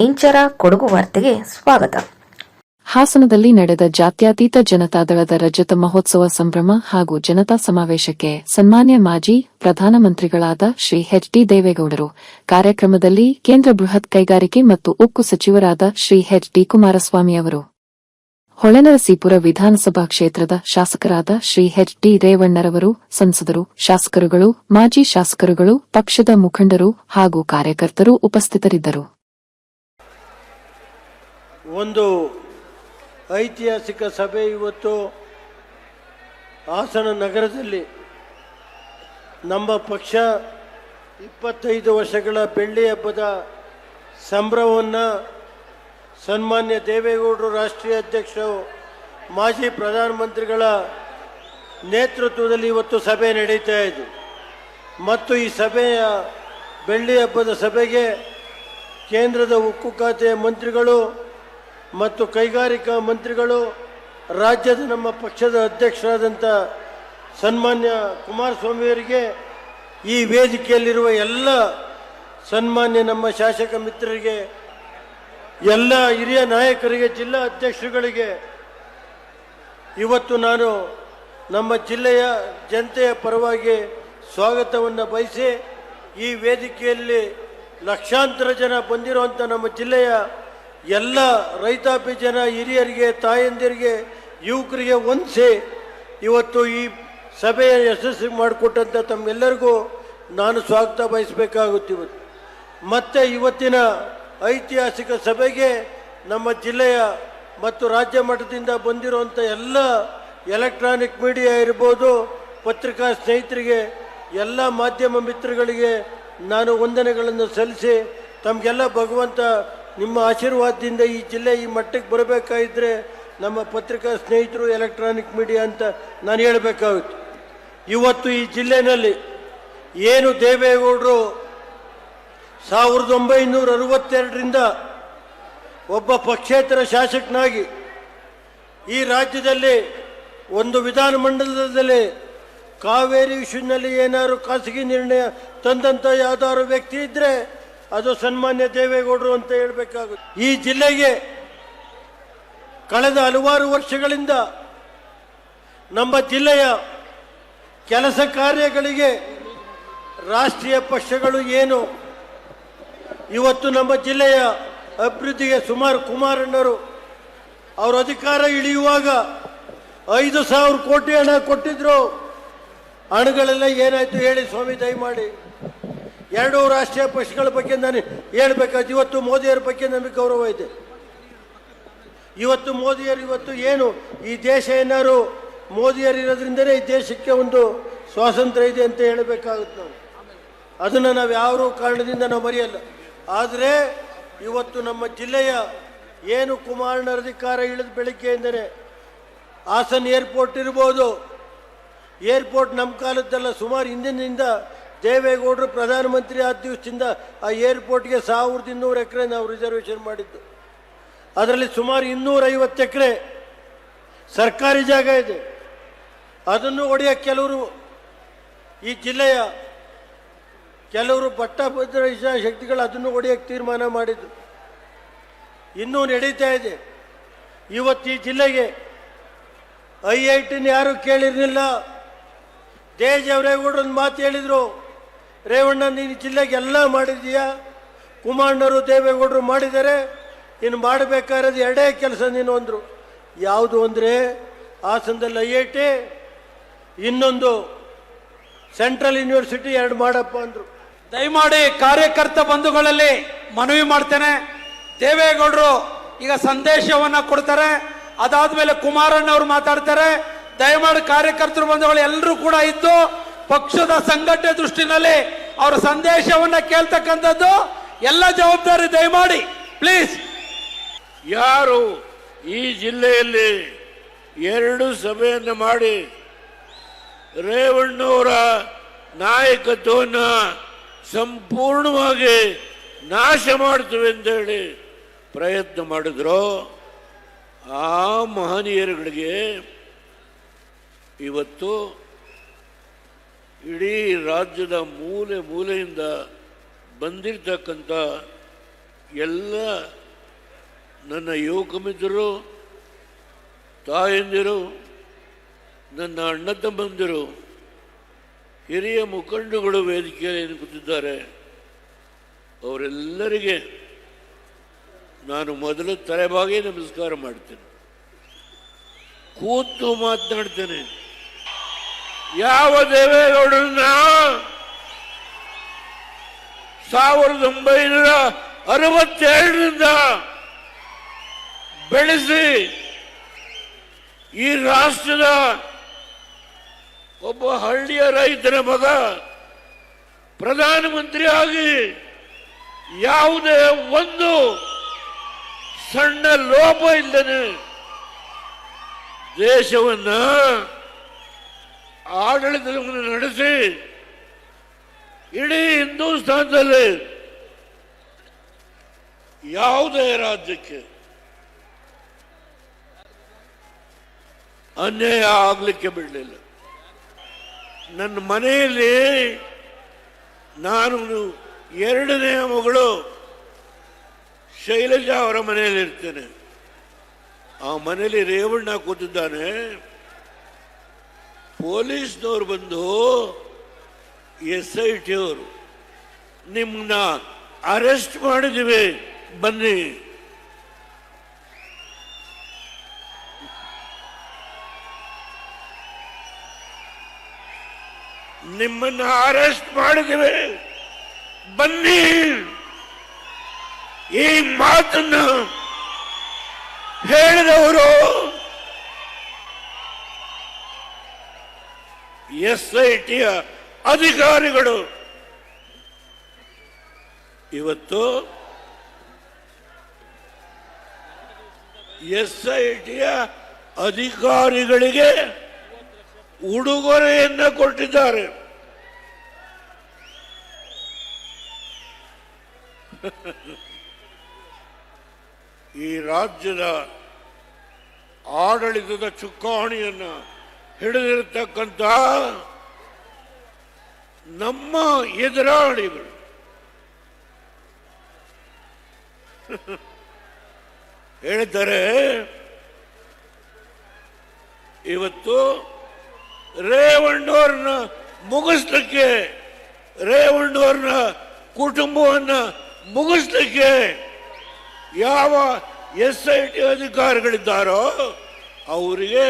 ಇಂಚರ ಕೊಡಗು ವಾರ್ತೆಗೆ ಸ್ವಾಗತ. ಹಾಸನದಲ್ಲಿ ನಡೆದ ಜಾತ್ಯತೀತ ಜನತಾದಳದ ರಜತ ಮಹೋತ್ಸವ ಸಂಭ್ರಮ ಹಾಗೂ ಜನತಾ ಸಮಾವೇಶಕ್ಕೆ ಸನ್ಮಾನ್ಯ ಮಾಜಿ ಪ್ರಧಾನಮಂತ್ರಿಗಳಾದ ಶ್ರೀ ಎಚ್ ಡಿ ದೇವೇಗೌಡರು. ಕಾರ್ಯಕ್ರಮದಲ್ಲಿ ಕೇಂದ್ರ ಬೃಹತ್ ಕೈಗಾರಿಕೆ ಮತ್ತು ಉಕ್ಕು ಸಚಿವರಾದ ಶ್ರೀ ಎಚ್ ಡಿ ಕುಮಾರಸ್ವಾಮಿ ಅವರು. ಹೊಳೆನರಸೀಪುರ ವಿಧಾನಸಭಾ ಕ್ಷೇತ್ರದ ಶಾಸಕರಾದ ಶ್ರೀ ಎಚ್ ಡಿ ರೇವಣ್ಣರವರು, ಸಂಸದರು, ಶಾಸಕರುಗಳು, ಮಾಜಿ ಶಾಸಕರುಗಳು, ಪಕ್ಷದ ಮುಖಂಡರು ಹಾಗೂ ಕಾರ್ಯಕರ್ತರು ಉಪಸ್ಥಿತರಿದ್ದರು. ಒಂದು ಐತಿಹಾಸಿಕ ಸಭೆ ಇವತ್ತು ಹಾಸನ ನಗರದಲ್ಲಿ. ನಮ್ಮ ಪಕ್ಷ ಇಪ್ಪತ್ತೈದು ವರ್ಷಗಳ ಬೆಳ್ಳಿ ಹಬ್ಬದ ಸಂಭ್ರಮವನ್ನು ಸನ್ಮಾನ್ಯ ದೇವೇಗೌಡರು ರಾಷ್ಟ್ರೀಯ ಅಧ್ಯಕ್ಷರು, ಮಾಜಿ ಪ್ರಧಾನಮಂತ್ರಿಗಳ ನೇತೃತ್ವದಲ್ಲಿ ಇವತ್ತು ಸಭೆ ನಡೀತಾ ಇದೆ. ಮತ್ತು ಈ ಸಭೆಯ ಬೆಳ್ಳಿ ಹಬ್ಬದ ಸಭೆಗೆ ಕೇಂದ್ರದ ಉಕ್ಕು ಖಾತೆಯ ಮಂತ್ರಿಗಳು ಮತ್ತು ಕೈಗಾರಿಕಾ ಮಂತ್ರಿಗಳು, ರಾಜ್ಯದ ನಮ್ಮ ಪಕ್ಷದ ಅಧ್ಯಕ್ಷರಾದಂಥ ಸನ್ಮಾನ್ಯ ಕುಮಾರಸ್ವಾಮಿಯವರಿಗೆ ಈ ವೇದಿಕೆಯಲ್ಲಿರುವ ಎಲ್ಲ ಸನ್ಮಾನ್ಯ ನಮ್ಮ ಶಾಸಕ ಮಿತ್ರರಿಗೆ, ಎಲ್ಲ ಹಿರಿಯ ನಾಯಕರಿಗೆ, ಜಿಲ್ಲಾ ಅಧ್ಯಕ್ಷರುಗಳಿಗೆ ಇವತ್ತು ನಾನು ನಮ್ಮ ಜಿಲ್ಲೆಯ ಜನತೆಯ ಪರವಾಗಿ ಸ್ವಾಗತವನ್ನು ಬಯಸಿ ಈ ವೇದಿಕೆಯಲ್ಲಿ ಲಕ್ಷಾಂತರ ಜನ ಬಂದಿರುವಂಥ ನಮ್ಮ ಜಿಲ್ಲೆಯ ಎಲ್ಲ ರೈತಾಪಿ ಜನ ಹಿರಿಯರಿಗೆ, ತಾಯಂದಿರಿಗೆ, ಯುವಕರಿಗೆ ಒಂದಿಸಿ ಇವತ್ತು ಈ ಸಭೆಯ ಯಶಸ್ವಿ ಮಾಡಿಕೊಟ್ಟಂಥ ತಮ್ಮೆಲ್ಲರಿಗೂ ನಾನು ಸ್ವಾಗತ ಬಯಸಬೇಕಾಗುತ್ತೆ ಇವತ್ತು. ಮತ್ತು ಇವತ್ತಿನ ಐತಿಹಾಸಿಕ ಸಭೆಗೆ ನಮ್ಮ ಜಿಲ್ಲೆಯ ಮತ್ತು ರಾಜ್ಯ ಮಟ್ಟದಿಂದ ಬಂದಿರುವಂಥ ಎಲ್ಲ ಎಲೆಕ್ಟ್ರಾನಿಕ್ ಮೀಡಿಯಾ ಇರ್ಬೋದು, ಪತ್ರಿಕಾ ಸ್ನೇಹಿತರಿಗೆ, ಎಲ್ಲ ಮಾಧ್ಯಮ ಮಿತ್ರಗಳಿಗೆ ನಾನು ವಂದನೆಗಳನ್ನು ಸಲ್ಲಿಸಿ ತಮಗೆಲ್ಲ ಭಗವಂತ ನಿಮ್ಮ ಆಶೀರ್ವಾದದಿಂದ ಈ ಜಿಲ್ಲೆ ಈ ಮಟ್ಟಕ್ಕೆ ಬರಬೇಕಾಗಿದ್ದರೆ ನಮ್ಮ ಪತ್ರಿಕಾ ಸ್ನೇಹಿತರು ಎಲೆಕ್ಟ್ರಾನಿಕ್ ಮೀಡಿಯಾ ಅಂತ ನಾನು ಹೇಳಬೇಕಾಗುತ್ತೆ. ಇವತ್ತು ಈ ಜಿಲ್ಲೆಯಲ್ಲಿ ಏನು ದೇವೇಗೌಡರು ಸಾವಿರದ ಒಂಬೈನೂರ ಅರವತ್ತೆರಡರಿಂದ ಒಬ್ಬ ಪಕ್ಷೇತರ ಶಾಸಕನಾಗಿ ಈ ರಾಜ್ಯದಲ್ಲಿ ಒಂದು ವಿಧಾನಮಂಡಲದಲ್ಲಿ ಕಾವೇರಿ ವಿಷಯದಲ್ಲಿ ಏನಾದರೂ ಖಾಸಗಿ ನಿರ್ಣಯ ತಂದಂಥ ಯಾವ್ದಾದ್ರು ವ್ಯಕ್ತಿ ಇದ್ದರೆ ಅದು ಸನ್ಮಾನ್ಯ ದೇವೇಗೌಡರು ಅಂತ ಹೇಳಬೇಕಾಗುತ್ತೆ. ಈ ಜಿಲ್ಲೆಗೆ ಕಳೆದ ಹಲವಾರು ವರ್ಷಗಳಿಂದ ನಮ್ಮ ಜಿಲ್ಲೆಯ ಕೆಲಸ ಕಾರ್ಯಗಳಿಗೆ ರಾಷ್ಟ್ರೀಯ ಪಕ್ಷಗಳು ಏನು, ಇವತ್ತು ನಮ್ಮ ಜಿಲ್ಲೆಯ ಅಭಿವೃದ್ಧಿಗೆ ಸುಮಾರು ಕುಮಾರಣ್ಣರು ಅವರು ಅಧಿಕಾರ ಇಳಿಯುವಾಗ ಐದು ಸಾವಿರ ಕೋಟಿ ಹಣ ಕೊಟ್ಟಿದ್ರು. ಹಣಗಳೆಲ್ಲ ಏನಾಯ್ತು ಹೇಳಿ ಸ್ವಾಮಿ, ದಯಮಾಡಿ. ಎರಡೂ ರಾಷ್ಟ್ರೀಯ ಪಕ್ಷಗಳ ಬಗ್ಗೆ ನಾನು ಹೇಳ್ಬೇಕಾಯ್ತು ಇವತ್ತು ಮೋದಿಯವರ ಬಗ್ಗೆ ನಮಗೆ ಗೌರವ ಇದೆ. ಇವತ್ತು ಮೋದಿಯರು ಇವತ್ತು ಏನು ಈ ದೇಶ ಏನಾರು ಮೋದಿಯರು ಇರೋದ್ರಿಂದಲೇ ಈ ದೇಶಕ್ಕೆ ಒಂದು ಸ್ವಾತಂತ್ರ್ಯ ಇದೆ ಅಂತ ಹೇಳಬೇಕಾಗುತ್ತೆ ನಾವು ಅದನ್ನು ನಾವು ಯಾವ ಕಾರಣದಿಂದ ನಾವು ಮರೆಯಲ್ಲ. ಆದರೆ ಇವತ್ತು ನಮ್ಮ ಜಿಲ್ಲೆಯ ಏನು ಕುಮಾರನ ಅಧಿಕಾರ ಇಳಿದ ಬೆಳಿಗ್ಗೆಯಿಂದಲೇ ಹಾಸನ್ ಏರ್ಪೋರ್ಟ್ ಇರ್ಬೋದು. ಏರ್ಪೋರ್ಟ್ ನಮ್ಮ ಕಾಲದ್ದೆಲ್ಲ ಸುಮಾರು ಹಿಂದಿನಿಂದ ದೇವೇಗೌಡರು ಪ್ರಧಾನಮಂತ್ರಿ ಆದ ದಿವಸದಿಂದ ಆ ಏರ್ಪೋರ್ಟ್ಗೆ ಸಾವಿರದ ಇನ್ನೂರು ಎಕರೆ ನಾವು ರಿಸರ್ವೇಷನ್ ಮಾಡಿದ್ದು. ಅದರಲ್ಲಿ ಸುಮಾರು ಇನ್ನೂರೈವತ್ತು ಎಕರೆ ಸರ್ಕಾರಿ ಜಾಗ ಇದೆ. ಅದನ್ನು ಒಡೆಯ ಕೆಲವರು ಈ ಜಿಲ್ಲೆಯ ಕೆಲವರು ಪಟ್ಟಭದ್ರ ಶಕ್ತಿಗಳು ಅದನ್ನು ಒಡೆಯಕ್ಕೆ ತೀರ್ಮಾನ ಮಾಡಿದ್ದು. ಇನ್ನೂ ನಡೀತಾ ಇದೆ. ಇವತ್ತು ಈ ಜಿಲ್ಲೆಗೆ ಐ ಐ ಟಿನ ಯಾರು ಕೇಳಿರಲಿಲ್ಲ. ದೇಜವರೇಗೌಡರು ಒಂದು ಮಾತು ಹೇಳಿದರು. ರೇವಣ್ಣ, ನೀನು ಜಿಲ್ಲೆಗೆ ಎಲ್ಲ ಮಾಡಿದೀಯಾ ಕುಮಾರಣ್ಣರು ದೇವೇಗೌಡರು ಮಾಡಿದ್ದಾರೆ ಇನ್ನು ಮಾಡಬೇಕಾಗಿರೋದು ಎರಡೇ ಕೆಲಸ ನೀನು ಅಂದರು. ಯಾವುದು ಅಂದರೆ ಹಾಸನದಲ್ಲಿ ಐ ಐ ಟಿ, ಇನ್ನೊಂದು ಸೆಂಟ್ರಲ್ ಯೂನಿವರ್ಸಿಟಿ ಎರಡು ಮಾಡಪ್ಪ ಅಂದರು. ದಯಮಾಡಿ ಕಾರ್ಯಕರ್ತ ಬಂಧುಗಳಲ್ಲಿ ಮನವಿ ಮಾಡ್ತೇನೆ. ದೇವೇಗೌಡರು ಈಗ ಸಂದೇಶವನ್ನ ಕೊಡ್ತಾರೆ. ಅದಾದ್ಮೇಲೆ ಕುಮಾರಣ್ಣವ್ರು ಮಾತಾಡ್ತಾರೆ. ದಯಮಾಡಿ ಕಾರ್ಯಕರ್ತರು ಬಂಧುಗಳು ಎಲ್ಲರೂ ಕೂಡ ಇದ್ದು ಪಕ್ಷದ ಸಂಘಟನೆ ದೃಷ್ಟಿನಲ್ಲಿ ಅವರ ಸಂದೇಶವನ್ನ ಕೇಳ್ತಕ್ಕಂಥದ್ದು ಎಲ್ಲ ಜವಾಬ್ದಾರಿ ದಯಮಾಡಿ ಪ್ಲೀಸ್ ಯಾರು ಈ ಜಿಲ್ಲೆಯಲ್ಲಿ ಎರಡು ಸಭೆಯನ್ನು ಮಾಡಿ ರೇವಣ್ಣವರ ನಾಯಕತ್ವವನ್ನು ಸಂಪೂರ್ಣವಾಗಿ ನಾಶ ಮಾಡ್ತೀವಿ ಅಂತೇಳಿ ಪ್ರಯತ್ನ ಮಾಡಿದ್ರು. ಆ ಮಹನೀಯರುಗಳಿಗೆ ಇವತ್ತು ಇಡೀ ರಾಜ್ಯದ ಮೂಲೆ ಮೂಲೆಯಿಂದ ಬಂದಿರತಕ್ಕಂಥ ಎಲ್ಲ ನನ್ನ ಯುವಕ ಮಿತ್ರರು, ತಾಯಂದಿರು, ನನ್ನ ಅಣ್ಣ ತಮ್ಮಂದಿರು, ಹಿರಿಯ ಮುಖಂಡಗಳು ವೇದಿಕೆಯಲ್ಲಿ ಕೂತಿದ್ದಾರೆ. ಅವರೆಲ್ಲರಿಗೆ ನಾನು ಮೊದಲು ತಲೆಬಾಗಿ ನಮಸ್ಕಾರ ಮಾಡ್ತೇನೆ. ಕೂತು ಮಾತನಾಡ್ತೇನೆ. ಯಾವ ದೇವೇಗೌಡರನ್ನ ಸಾವಿರದ ಒಂಬೈನೂರ ಅರವತ್ತೆರಡರಿಂದ ಬೆಳೆಸಿ ಈ ರಾಷ್ಟ್ರದ ಒಬ್ಬ ಹಳ್ಳಿಯ ರೈತನ ಮಗ ಪ್ರಧಾನಮಂತ್ರಿ ಆಗಿ ಯಾವುದೇ ಒಂದು ಸಣ್ಣ ಲೋಪ ಇಲ್ಲದೆ ದೇಶವನ್ನ ಆಡಳಿತವನ್ನು ನಡೆಸಿ ಇಡೀ ಹಿಂದೂಸ್ತಾನದಲ್ಲಿ ಯಾವುದೇ ರಾಜ್ಯಕ್ಕೆ ಅನ್ಯಾಯ ಆಗಲಿಕ್ಕೆ ಬಿಡಲಿಲ್ಲ. ನನ್ನ ಮನೆಯಲ್ಲಿ ನಾನು ಎರಡನೇ ಮಗಳು ಶೈಲಜಾ ಅವರ ಮನೆಯಲ್ಲಿ ಇರ್ತೇನೆ ಆ ಮನೆಯಲ್ಲಿ ರೇವಣ್ಣ ಕೂತಿದ್ದಾನೆ. ಪೊಲೀಸ್ನವ್ರು ಬಂದು ಎಸ್ ಐ ಟಿ ಅವರು ನಿಮ್ಮನ್ನ ಅರೆಸ್ಟ್ ಮಾಡಿದ್ದೀವಿ, ಬನ್ನಿ. ನಿಮ್ಮನ್ನ ಅರೆಸ್ಟ್ ಮಾಡಿದ್ದೀವಿ, ಬನ್ನಿ. ಈ ಮಾತನ್ನ ಹೇಳಿದವರು ಎಸ್ ಐ ಟಿಯ ಅಧಿಕಾರಿಗಳು. ಇವತ್ತು ಎಸ್ ಐ ಟಿಯ ಅಧಿಕಾರಿಗಳಿಗೆ ಉಡುಗೊರೆಯನ್ನು ಕೊಟ್ಟಿದ್ದಾರೆ. ಈ ರಾಜ್ಯದ ಆಡಳಿತದ ಚುಕ್ಕಾಣಿಯನ್ನ ಹಿಡಿದಿರತಕ್ಕಂಥ ನಮ್ಮ ಎದುರಾಳಿಗಳು. ಹೇಳ್ತಾರೆ ಇವತ್ತು ರೇವಣ್ಣವ್ರನ್ನ ಮುಗಿಸ್ಲಿಕ್ಕೆ, ರೇವಣ್ಣವ್ರನ್ನ ಕುಟುಂಬವನ್ನ ಮುಗಿಸ್ಲಿಕ್ಕೆ ಯಾವ ಎಸ್ ಐ ಟಿ ಅಧಿಕಾರಿಗಳಿದ್ದಾರೋ ಅವರಿಗೆ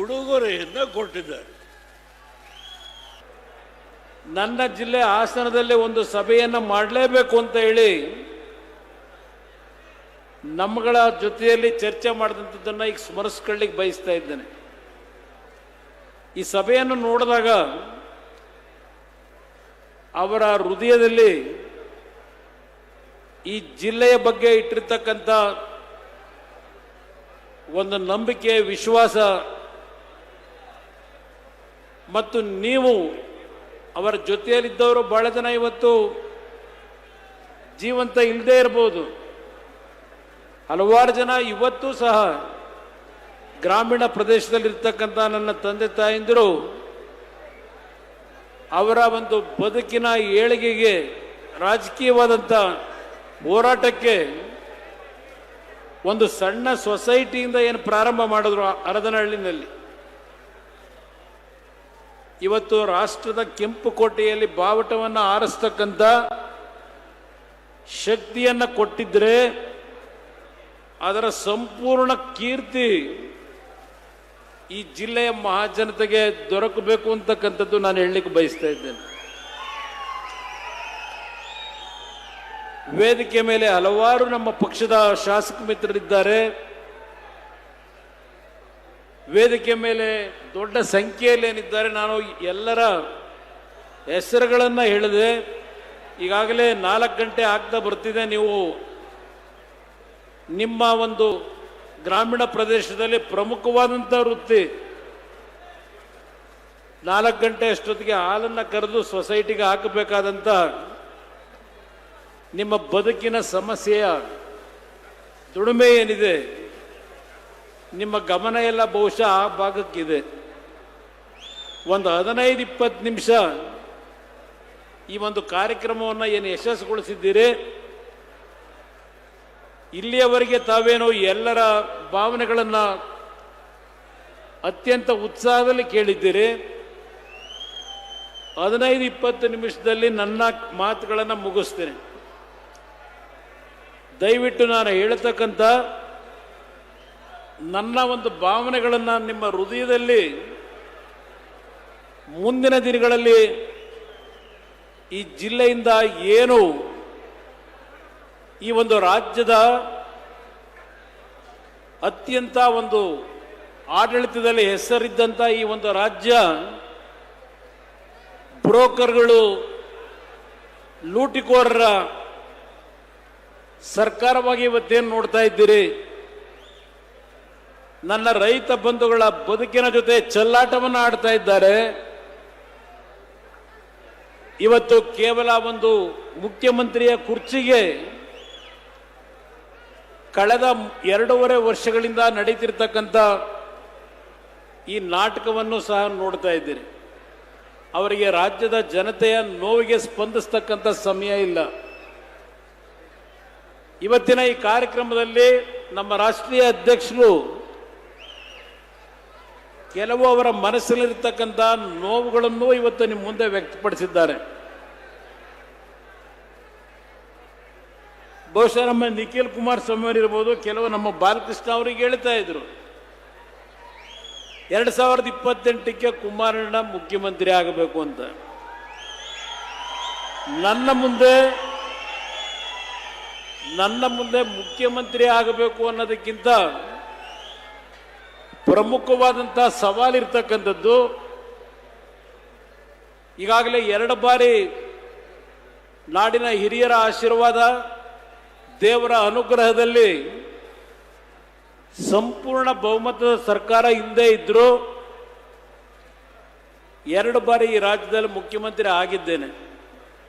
ಉಡುಗೊರೆಯನ್ನ ಕೊಟ್ಟಿದ್ದಾರೆ. ನನ್ನ ಜಿಲ್ಲೆ ಹಾಸನದಲ್ಲಿ ಒಂದು ಸಭೆಯನ್ನು ಮಾಡಲೇಬೇಕು ಅಂತ ಹೇಳಿ ನಮ್ಮಗಳ ಜೊತೆಯಲ್ಲಿ ಚರ್ಚೆ ಮಾಡಿದಂಥದ್ದನ್ನು ಈಗ ಸ್ಮರಿಸ್ಕೊಳ್ಳಿಕ್ಕೆ ಬಯಸ್ತಾ ಇದ್ದೇನೆ. ಈ ಸಭೆಯನ್ನು ನೋಡಿದಾಗ ಅವರ ಹೃದಯದಲ್ಲಿ ಈ ಜಿಲ್ಲೆಯ ಬಗ್ಗೆ ಇಟ್ಟಿರ್ತಕ್ಕಂಥ ಒಂದು ನಂಬಿಕೆ ವಿಶ್ವಾಸ ಮತ್ತು ನೀವು ಅವರ ಜೊತೆಯಲ್ಲಿದ್ದವರು ಬಹಳ ಜನ ಇವತ್ತು ಜೀವಂತ ಇಲ್ಲದೆ ಇರಬಹುದು ಹಲವಾರು ಜನ ಇವತ್ತೂ ಸಹ ಗ್ರಾಮೀಣ ಪ್ರದೇಶದಲ್ಲಿರ್ತಕ್ಕಂಥ ನನ್ನ ತಂದೆ ತಾಯಂದಿರು ಅವರ ಒಂದು ಬದುಕಿನ ಏಳಿಗೆಗೆ ರಾಜಕೀಯವಾದಂಥ ಹೋರಾಟಕ್ಕೆ ಒಂದು ಸಣ್ಣ ಸೊಸೈಟಿಯಿಂದ ಏನು ಪ್ರಾರಂಭ ಮಾಡಿದ್ರು ಹರದನಹಳ್ಳಿನಲ್ಲಿ ಇವತ್ತು ರಾಷ್ಟ್ರದ ಕೆಂಪು ಕೋಟೆಯಲ್ಲಿ ಬಾವುಟವನ್ನು ಆರಿಸ್ತಕ್ಕಂಥ ಶಕ್ತಿಯನ್ನು ಕೊಟ್ಟಿದ್ರೆ ಅದರ ಸಂಪೂರ್ಣ ಕೀರ್ತಿ ಈ ಜಿಲ್ಲೆಯ ಮಹಾಜನತೆಗೆ ದೊರಕಬೇಕು ಅಂತಕ್ಕಂಥದ್ದು ನಾನು ಹೇಳಲಿಕ್ಕೆ ಬಯಸ್ತಾ ಇದ್ದೇನೆ. ವೇದಿಕೆ ಮೇಲೆ ಹಲವಾರು ನಮ್ಮ ಪಕ್ಷದ ಶಾಸಕ ಮಿತ್ರರಿದ್ದಾರೆ. ವೇದಿಕೆ ಮೇಲೆ ದೊಡ್ಡ ಸಂಖ್ಯೆಯಲ್ಲಿ ಏನಿದ್ದಾರೆ ನಾನು ಎಲ್ಲರ ಹೆಸರುಗಳನ್ನು ಹೇಳಿದೆ. ಈಗಾಗಲೇ ನಾಲ್ಕು ಗಂಟೆ ಆಗ್ತಾ ಬರ್ತಿದೆ, ನೀವು ನಿಮ್ಮ ಒಂದು ಗ್ರಾಮೀಣ ಪ್ರದೇಶದಲ್ಲಿ ಪ್ರಮುಖವಾದಂಥ ವೃತ್ತಿ. ನಾಲ್ಕು ಗಂಟೆ ಅಷ್ಟೊತ್ತಿಗೆ ಹಾಲನ್ನು ಕರೆದು ಸೊಸೈಟಿಗೆ ಹಾಕಬೇಕಾದಂಥ ನಿಮ್ಮ ಬದುಕಿನ ಸಮಸ್ಯೆಯ ದುಡಿಮೆ ಏನಿದೆ ನಿಮ್ಮ ಗಮನ ಎಲ್ಲ ಬಹುಶಃ ಆ ಭಾಗಕ್ಕಿದೆ. ಒಂದು ಹದಿನೈದು ಇಪ್ಪತ್ತು ನಿಮಿಷ ಈ ಒಂದು ಕಾರ್ಯಕ್ರಮವನ್ನು ಏನು ಯಶಸ್ಸುಗೊಳಿಸಿದ್ದೀರಿ? ಇಲ್ಲಿಯವರೆಗೆ ತಾವೇನು ಎಲ್ಲರ ಭಾವನೆಗಳನ್ನು ಅತ್ಯಂತ ಉತ್ಸಾಹದಲ್ಲಿ ಕೇಳಿದ್ದೀರಿ. ಹದಿನೈದು ಇಪ್ಪತ್ತು ನಿಮಿಷದಲ್ಲಿ ನನ್ನ ಮಾತುಗಳನ್ನು ಮುಗಿಸ್ತೇನೆ. ದಯವಿಟ್ಟು ನಾನು ಹೇಳ್ತಕ್ಕಂಥ ನನ್ನ ಒಂದು ಭಾವನೆಗಳನ್ನು ನಿಮ್ಮ ಹೃದಯದಲ್ಲಿ ಮುಂದಿನ ದಿನಗಳಲ್ಲಿ ಈ ಜಿಲ್ಲೆಯಿಂದ ಏನು ಈ ಒಂದು ರಾಜ್ಯದ ಅತ್ಯಂತ ಒಂದು ಆಡಳಿತದಲ್ಲಿ ಹೆಸರಿದ್ದಂಥ ಈ ಒಂದು ರಾಜ್ಯ, ಬ್ರೋಕರ್ಗಳು, ಲೂಟಿಕೋರರ ಸರ್ಕಾರವಾಗಿ ಇವತ್ತೇನು ನೋಡ್ತಾ ಇದ್ದೀರಿ? ನನ್ನ ರೈತ ಬಂಧುಗಳ ಬದುಕಿನ ಜೊತೆ ಚೆಲ್ಲಾಟವನ್ನು ಆಡ್ತಾ ಇದ್ದಾರೆ. ಇವತ್ತು ಕೇವಲ ಒಂದು ಮುಖ್ಯಮಂತ್ರಿಯ ಕುರ್ಚಿಗೆ ಕಳೆದ ಎರಡೂವರೆ ವರ್ಷಗಳಿಂದ ನಡೀತಿರ್ತಕ್ಕಂಥ ಈ ನಾಟಕವನ್ನು ಸಹ ನೋಡ್ತಾ ಇದ್ದೀರಿ. ಅವರಿಗೆ ರಾಜ್ಯದ ಜನತೆಯ ನೋವಿಗೆ ಸ್ಪಂದಿಸ್ತಕ್ಕಂಥ ಸಮಯ ಇಲ್ಲ. ಇವತ್ತಿನ ಈ ಕಾರ್ಯಕ್ರಮದಲ್ಲಿ ನಮ್ಮ ರಾಷ್ಟ್ರೀಯ ಅಧ್ಯಕ್ಷರು ಕೆಲವು ಅವರ ಮನಸ್ಸಲ್ಲಿರ್ತಕ್ಕಂಥ ನೋವುಗಳನ್ನು ಇವತ್ತು ನಿಮ್ಮ ಮುಂದೆ ವ್ಯಕ್ತಪಡಿಸಿದ್ದಾರೆ. ಬಹುಶಃ ನಮ್ಮ ನಿಖಿಲ್ ಕುಮಾರಸ್ವಾಮಿ ಇರ್ಬೋದು, ಕೆಲವು ನಮ್ಮ ಬಾಲಕೃಷ್ಣ ಅವರಿಗೆ ಹೇಳ್ತಾ ಇದ್ರು. ಎರಡ್ ಸಾವಿರದ ಇಪ್ಪತ್ತೆಂಟಕ್ಕೆ ಕುಮಾರಣ್ಣ ಮುಖ್ಯಮಂತ್ರಿ ಆಗಬೇಕು ಅಂತ. ನನ್ನ ಮುಂದೆ ನನ್ನ ಮುಂದೆ ಮುಖ್ಯಮಂತ್ರಿ ಆಗಬೇಕು ಅನ್ನೋದಕ್ಕಿಂತ ಪ್ರಮುಖವಾದಂತಹ ಸವಾಲಿರ್ತಕ್ಕಂಥದ್ದು ಈಗಾಗಲೇ ಎರಡು ಬಾರಿ ನಾಡಿನ ಹಿರಿಯರ ಆಶೀರ್ವಾದ ದೇವರ ಅನುಗ್ರಹದಲ್ಲಿ ಸಂಪೂರ್ಣ ಬಹುಮತದ ಸರ್ಕಾರ ಹಿಂದೆ ಇದ್ದರೂ ಎರಡು ಬಾರಿ ಈ ರಾಜ್ಯದಲ್ಲಿ ಮುಖ್ಯಮಂತ್ರಿ ಆಗಿದ್ದೇನೆ.